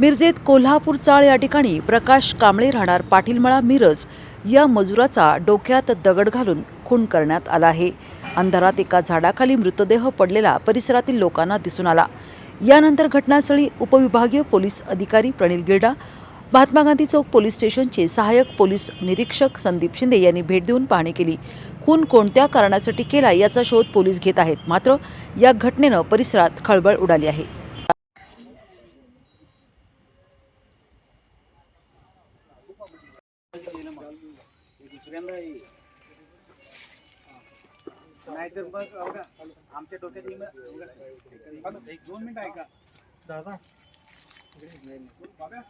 मिरजेत कोल्हापूर चाळ या ठिकाणी प्रकाश कांबळे राहणार पाटीलमळा मिरज या मजुराचा डोक्यात दगड घालून खून करण्यात आला आहे. अंधारात एका झाडाखाली मृतदेह पडलेला परिसरातील लोकांना दिसून आला. यानंतर घटनास्थळी उपविभागीय पोलीस अधिकारी प्रणील गिरडा महात्मा गांधी चौक पोलीस स्टेशनचे सहाय्यक पोलीस निरीक्षक संदीप शिंदे यांनी भेट देऊन पाहणी केली. खून कोणत्या कारणासाठी केला याचा शोध पोलीस घेत आहेत. मात्र या घटनेनं परिसरात खळबळ उडाली आहे. नाहीतर मग हो बघा आमच्या डोक्यात येईन बघा, हो एक दोन मिनिट ऐका. दादा. बघा